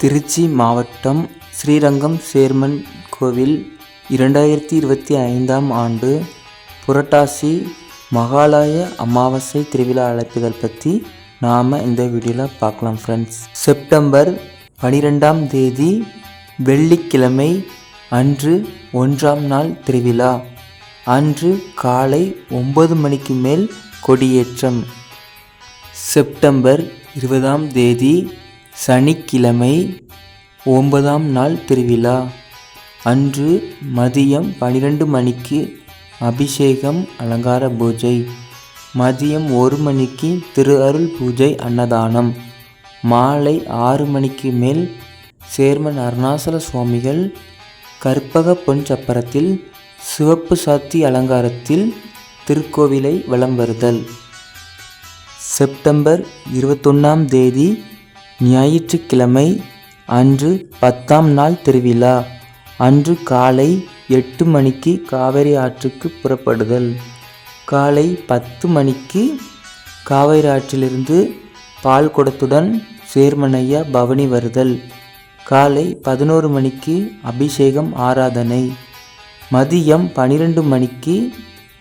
திருச்சி மாவட்டம் ஸ்ரீரங்கம் சேர்மன் கோவில் இரண்டாயிரத்தி இருபத்தி ஐந்தாம் ஆண்டு புரட்டாசி மகாலய அமாவாசை திருவிழா அழைப்புதல் பற்றி நாம் இந்த வீடியோவில் பார்க்கலாம் ஃப்ரெண்ட்ஸ் செப்டம்பர் பனிரெண்டாம் தேதி வெள்ளிக்கிழமை அன்று ஒன்றாம் நாள் திருவிழா. அன்று காலை ஒன்பது மணிக்கு மேல் கொடியேற்றம். செப்டம்பர் இருபதாம் தேதி சனிக்கிழமை ஒன்பதாம் நாள் திருவிழா. அன்று மதியம் பனிரெண்டு மணிக்கு அபிஷேகம் அலங்கார பூஜை. மதியம் ஒரு மணிக்கு திரு அருள் பூஜை அன்னதானம். மாலை ஆறு மணிக்கு மேல் சேர்மன் அருணாசல சுவாமிகள் கற்பக பொன் சப்பரத்தில் சிவப்பு சாத்தி அலங்காரத்தில் திருக்கோவிலை வலம் வருதல். செப்டம்பர் இருபத்தொன்னாம் தேதி ஞாயிற்றுக்கிழமை அன்று பத்தாம் நாள் திருவிழா. அன்று காலை எட்டு மணிக்கு காவேரி ஆற்றுக்கு புறப்படுதல். காலை பத்து மணிக்கு காவேரி ஆற்றிலிருந்து பால் குடத்துடன் சேர்மனையா பவனி வருதல். காலை பதினோரு மணிக்கு அபிஷேகம் ஆராதனை. மதியம் பனிரெண்டு மணிக்கு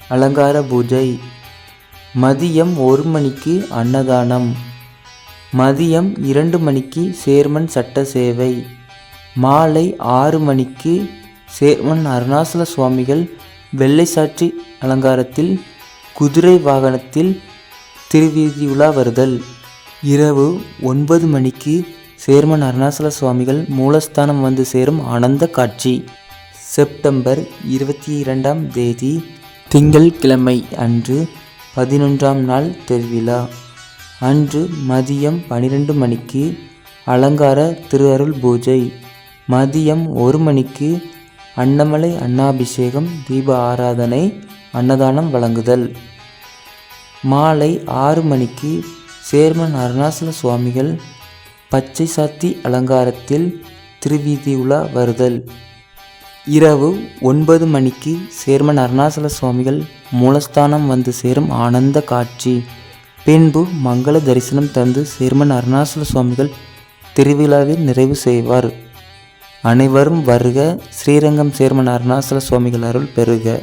அலங்கார பூஜை. மதியம் ஒரு மணிக்கு அன்னதானம். மதியம் இரண்டு மணிக்கு சேர்மன் சட்ட சேவை. மாலை ஆறு மணிக்கு சேர்மன் அருணாசல சுவாமிகள் வெள்ளை சாட்சி அலங்காரத்தில் குதிரை வாகனத்தில் திருவீதி உலா வருதல். இரவு ஒன்பது மணிக்கு சேர்மன் அருணாசல சுவாமிகள் மூலஸ்தானம் வந்து சேரும் ஆனந்த காட்சி. செப்டம்பர் இருபத்தி இரண்டாம் தேதி திங்கள்கிழமை அன்று பதினொன்றாம் நாள் திருவிழா. அன்று மதியம் பனிரெண்டு மணிக்கு அலங்கார திரு அருள் பூஜை. மதியம் ஒரு மணிக்கு அன்னமலை அன்னாபிஷேகம் தீப ஆராதனை அன்னதானம் வழங்குதல். மாலை ஆறு மணிக்கு சேர்மன் அருணாசல சுவாமிகள் பச்சை சாத்தி அலங்காரத்தில் திருவீதி உலா வருதல். இரவு ஒன்பது மணிக்கு சேர்மன் அருணாசல சுவாமிகள் மூலஸ்தானம் வந்து சேரும் ஆனந்த காட்சி. பின்பு மங்கள தரிசனம் தந்து சீர்மன் அருணாசல சுவாமிகள் திருவிழாவில் நிறைவு செய்வார். அனைவரும் வருக. ஸ்ரீரங்கம் சேர்மன் அருணாசல சுவாமிகள் அருள் பெறுக.